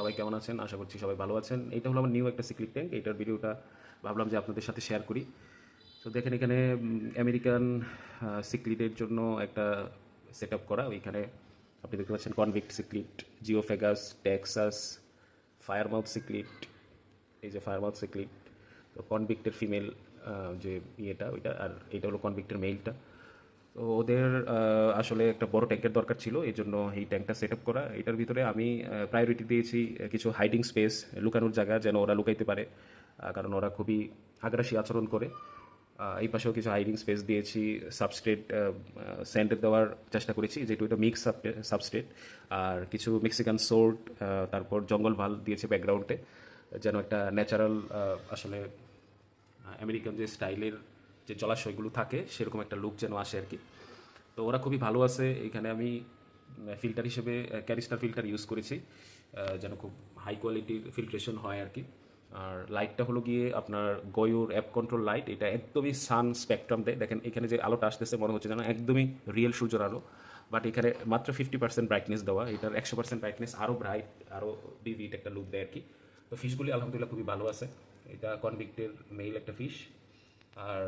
সবাই কেমন আছেন? আশা করছি সবাই ভালো আছেন। এটা হলো আমার নিউ একটা সিক্রেট ট্যাঙ্ক এইটার ভিডিওটা ভাবলাম যে আপনাদের সাথে শেয়ার করি। তো দেখেন এখানে আমেরিকান সিক্রিটের জন্য একটা সেট আপ করা। ওইখানে আপনি দেখতে পাচ্ছেন convict cichlid Geophagus Texas firemouth cichlid এই যে ফায়ারমাউথ সিক্রিট তো কনভিক্টের ফিমেল যে ইয়েটা, ওইটা, আর এটা হলো কনভিক্টের মেইলটা তো ওদের আসলে একটা বড় ট্যাঙ্কের দরকার ছিল, এই জন্য এই ট্যাঙ্কটা সেট আপ করা। এটার ভিতরে আমি প্রায়োরিটি দিয়েছি কিছু হাইডিং স্পেস লুকানোর জায়গা যেন ওরা লুকাইতে পারে কারণ ওরা খুবই আগ্রাসী আচরণ করে। এই পাশেও কিছু হাইডিং স্পেস দিয়েছি সাবস্ট্রেট স্যান্ডের দেওয়ার চেষ্টা করেছি, যেহেতু এটা মিক্স সাবস্ট্রেট আর কিছু মেক্সিকান সোর্ট তারপর জঙ্গল ভালো দিয়েছে ব্যাকগ্রাউন্ডে যেন একটা ন্যাচারাল আসলে আমেরিকান যে স্টাইলের যে জলাশয়গুলো থাকে, সেরকম একটা লুক যেন আসে আর কি তো ওরা খুবই ভালো আছে। এখানে আমি ফিল্টার হিসেবে ক্যারিস্টার ফিল্টার ইউজ করেছি যেন খুব হাই কোয়ালিটির ফিল্ট্রেশন হয় আর কি আর লাইটটা হলো গিয়ে আপনার গয়ুর অ্যাপ কন্ট্রোল লাইট এটা একদমই সান স্পেকট্রাম দেয়। দেখেন, এখানে যে আলোটা আসতেছে, মনে হচ্ছে যেন একদমই রিয়েল সূর্যের আলো। বাট এখানে মাত্র ফিফটি পার্সেন্ট ব্রাইটনেস দেওয়া, এটার একশো পার্সেন্ট ব্রাইটনেস আরও ব্রাইট আরও বিভিট একটা লুক দেয় আর কি তো ফিশগুলি আলহামদুলিল্লাহ খুবই ভালো আছে। এটা কনভিক্টের মেইল একটা ফিশ আর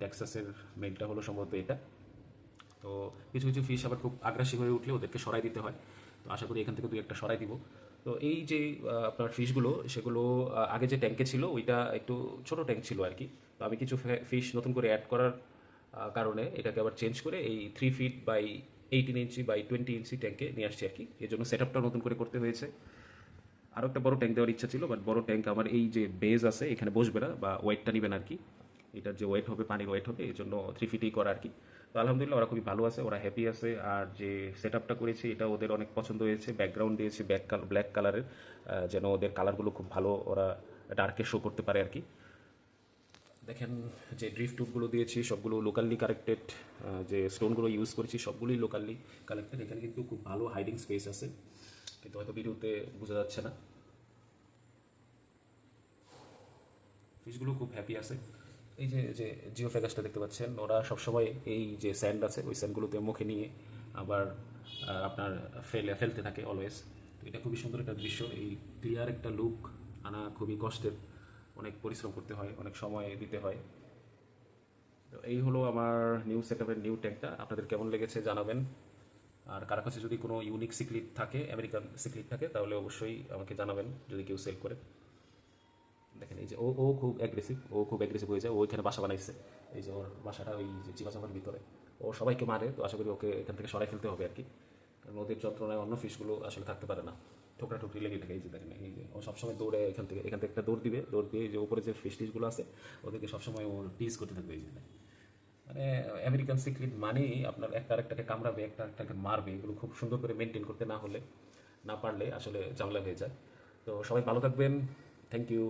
টেক্সাসের মেইলটা হলো সম্ভবত এটা। তো কিছু কিছু ফিশ আবার খুব আগ্রাসী হয়ে উঠলে ওদেরকে সরাই দিতে হয়। তো আশা করি এখান থেকে দুই একটা সরাই দিব। তো এই যে আপনার ফিশগুলো সেগুলো আগে যে ট্যাঙ্কে ছিল, ওইটা একটু ছোট ট্যাঙ্ক ছিল আর কি। তো আমি কিছু ফিশ নতুন করে অ্যাড করার কারণে এটাকে আবার চেঞ্জ করে এই three feet by eighteen inch by twenty inch ট্যাঙ্কে নিয়ে আসছি আর কি। এর জন্য সেট আপটা নতুন করে করতে হয়েছে। আরও একটা বড় ট্যাঙ্ক দেওয়ার ইচ্ছা ছিল বাট বড় ট্যাঙ্ক আমার এই যে বেজ আছে, এখানে বসবে না বা ওয়েটটা নেবেন আর কি। এটার যে ওয়েট হবে পানির ওয়েট হবে এই জন্য থ্রি ফিটেই করা আর কি। তো আলহামদুলিল্লাহ ওরা খুবই ভালো আছে, ওরা হ্যাপি আছে। আর যে সেট আপটা করেছি, এটা ওদের অনেক পছন্দ হয়েছে। ব্যাকগ্রাউন্ড দিয়েছে ব্যাক কালার ব্ল্যাক কালারের যেন ওদের কালারগুলো খুব ভালো ওরা ডার্কে শো করতে পারে আর কি। দেখেন যে ড্রিফট টুপগুলো দিয়েছি, সবগুলো লোকালি কারেক্টেড যে স্টোনগুলো ইউজ করেছি, সবগুলোই লোকালি কালেক্টেড এখানে কিন্তু খুব ভালো হাইডিং স্পেস আছে। কিন্তু হয়তো ভিডিওতে বোঝা যাচ্ছে না। ফিশগুলো খুব হ্যাপি আছে। এই যে যে জিও ফ্যাগাসটা দেখতে পাচ্ছেন, ওরা সবসময় এই যে স্যান্ড আছে, ওই স্যান্ডগুলোতে মুখে নিয়ে আবার আপনার ফেলে, ফেলতে থাকে অলওয়েজ তো এটা খুবই সুন্দর একটা দৃশ্য। এই ক্লিয়ার একটা লুক আনা খুবই কষ্টের। অনেক পরিশ্রম করতে হয়, অনেক সময় দিতে হয়। তো এই হলো আমার নিউ সেট নিউ ট্যাঙ্কটা আপনাদের কেমন লেগেছে জানাবেন। আর কারও কাছে যদি কোনো ইউনিক সিক্রিট থাকে আমেরিকান সিক্রিট থাকে, তাহলে অবশ্যই আমাকে জানাবেন, যদি কেউ সেল করে। দেখেন, এই যে ও ও খুব অ্যাগ্রেসিভ ও খুব অ্যাগ্রেসিভ হয়ে যায়, ও এখানে বাসা বানাইছে। এই যে ওর বাসাটা ওই যে চিবাচাপার ভিতরে। ও সবাইকে মারে, তো আশা করি ওকে এখান থেকে সরাই ফেলতে হবে আর কি। কারণ ওদের যন্ত্রণায় অন্য ফিশগুলো আসলে থাকতে পারে না। ঠোকরা ঠুকরি লেগে থাকে এই যে দেখেন, এই যে ও সবসময় দৌড়ে এখান থেকে এখান থেকে একটা দৌড় দিবে, দৌড় দিয়ে যে উপরে যে ফিশ টিশগুলো আছে, ওদেরকে সবসময় ও টিজ করতে থাকবে, এই যে মানে আমেরিকান সিক্রেট মানেই আপনার একটা আরেকটাকে কামড়াবে, একটা আরেকটাকে মারবে, এগুলো খুব সুন্দর করে মেনটেন করতে না হলে, না পারলে আসলে ঝামেলা হয়ে যায়। তো সবাই ভালো থাকবেন। Thank you